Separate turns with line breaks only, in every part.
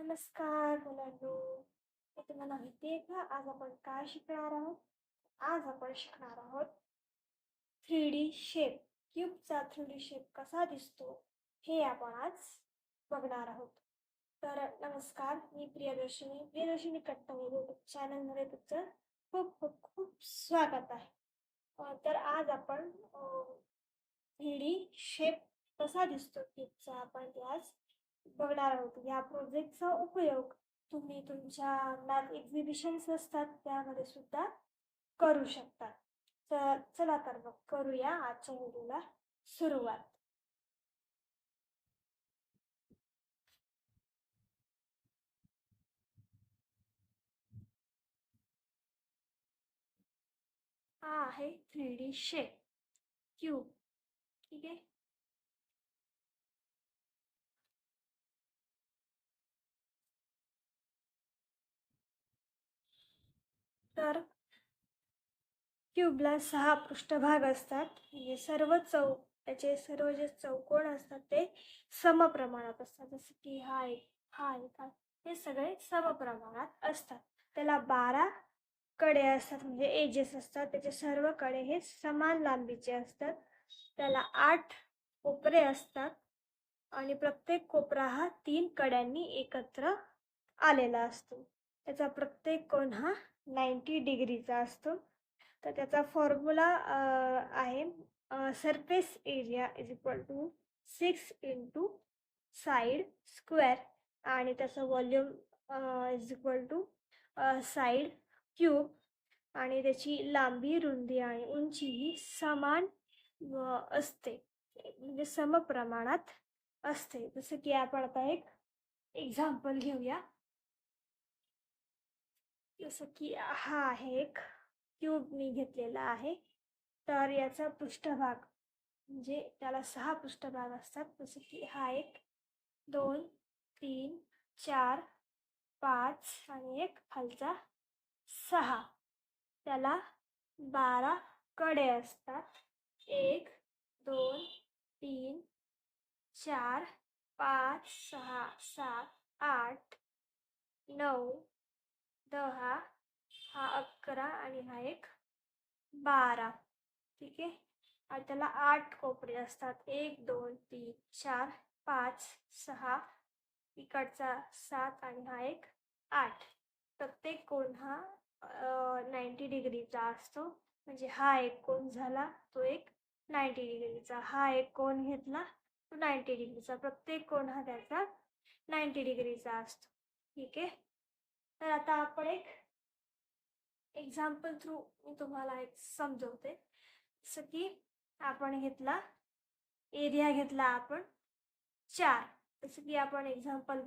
नमस्कार मुलांनो. मी तुम्हाला माहिती आहे का? आज आपण काय शिकणार आहोत? आज आपण शिकणार आहोत थ्री डी शेप क्यूबचा थ्री डी शेप कसा दिसतो हे आपण आज बघणार आहोत. तर नमस्कार मी प्रियदर्शिनी प्रियदर्शनी कट्टवे यूट्यूब चॅनलमध्ये तुमचं खूप खूप खूप स्वागत आहे. तर आज आपण थ्री डी शेप कसा दिसतो? क्यूबचा आपण ते आज बघणार आहोत. या प्रोजेक्टचा उपयोग तुम्ही तुमच्या अंगणात एक्झिबिशन्स असतात त्यामध्ये सुद्धा करू शकता. तर चला तर मग करूया आजच्या व्हिडिओला सुरुवात. हा आहे थ्री डी शेप क्यूब ठीक आहे? तर क्यूबला सहा पृष्ठभाग असतात. म्हणजे सर्व चौ त्याचे सर्व जे चौकोन असतात ते समप्रमाणात असतात. जसं की हा एक हा एक हे सगळे समप्रमाणात असतात. त्याला बारा कडे असतात म्हणजे एजेस असतात. त्याचे सर्वकडे हे समान लांबीचे असतात. त्याला आठ कोपरे असतात आणि प्रत्येक कोपरा हा तीन कड्यांनी एकत्र आलेला असतो. त्याचा प्रत्येक कोण हा नाईंटी डिग्रीचा असतो. तर त्याचा फॉर्म्युला आहे surface area is equal to six into side square आणि त्याचं volume is equal to side cube आणि त्याची लांबी रुंदी आणि उंची ही समान असते. म्हणजे समप्रमाणात असते. जसं की आपण आता एक एक्झाम्पल घेऊया. जसं की हा आहे एक क्यूब मी घेतलेला आहे. तर याचा पृष्ठभाग म्हणजे त्याला सहा पृष्ठभाग असतात. जसं की हा एक दोन तीन चार पाच आणि एक खालचा सहा. त्याला बारा कडे असतात. एक दोन तीन चार पाच सहा सात आठ नऊ दहा हा अकरा आणि हा एक बारा. ठीक आहे? आणि त्याला आठ कोपरे असतात. एक दोन तीन चार पाच सहा इकडचा सात आणि हा एक आठ. प्रत्येक कोण हा नाईंटी डिग्रीचा असतो. म्हणजे हा एक कोण झाला तो एक नाईंटी डिग्रीचा. हा एक कोण घेतला तो नाईंटी डिग्रीचा. प्रत्येक कोण हा त्याचा नाईंटी डिग्रीचा असतो. ठीक आहे? तर आता आपण एक एक्झाम्पल थ्रू मी तुम्हाला एक समजवते. जसं की आपण घेतला एरिया घेतला आपण चार. जसं की आपण एक्झाम्पल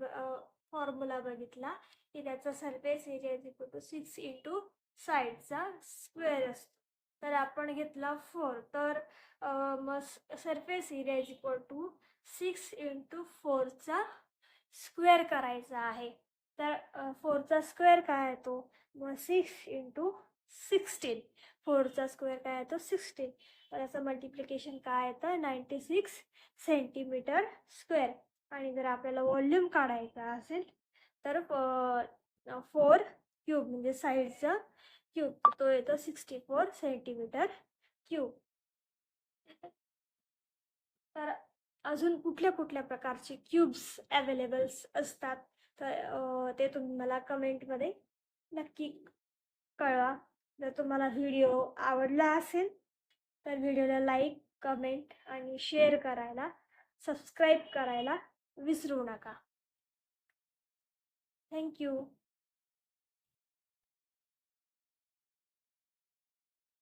फॉर्म्युला बघितला की त्याचा surface area is equal to six into साईडचा स्क्वेअर असतो. तर आपण घेतला फोर तर मग surface area is equal to six into फोरचा स्क्वेअर करायचा आहे. तर फोरचा स्क्वेअर काय येतो मग सिक्स इंटू सिक्स्टीन. फोरचा स्क्वेअर काय येतो सिक्स्टीन. त्याचं मल्टिप्लिकेशन काय येतं? नाईंटी सिक्स सेंटीमीटर स्क्वेअर आणि जर आपल्याला व्हॉल्यूम काढायचा असेल तर फोर क्यूब म्हणजे साईडचा क्यूब तो येतो सिक्स्टी फोर सेंटीमीटर क्यूब तर अजून कुठल्या कुठल्या प्रकारचे क्यूब्स अवेलेबल्स असतात? तर ते तुम्ही मला कमेंटमध्ये नक्की कळवा. जर तुम्हाला व्हिडिओ आवडला असेल तर व्हिडिओला लाईक कमेंट आणि शेअर करायला सबस्क्राईब करायला विसरू नका. थँक्यू.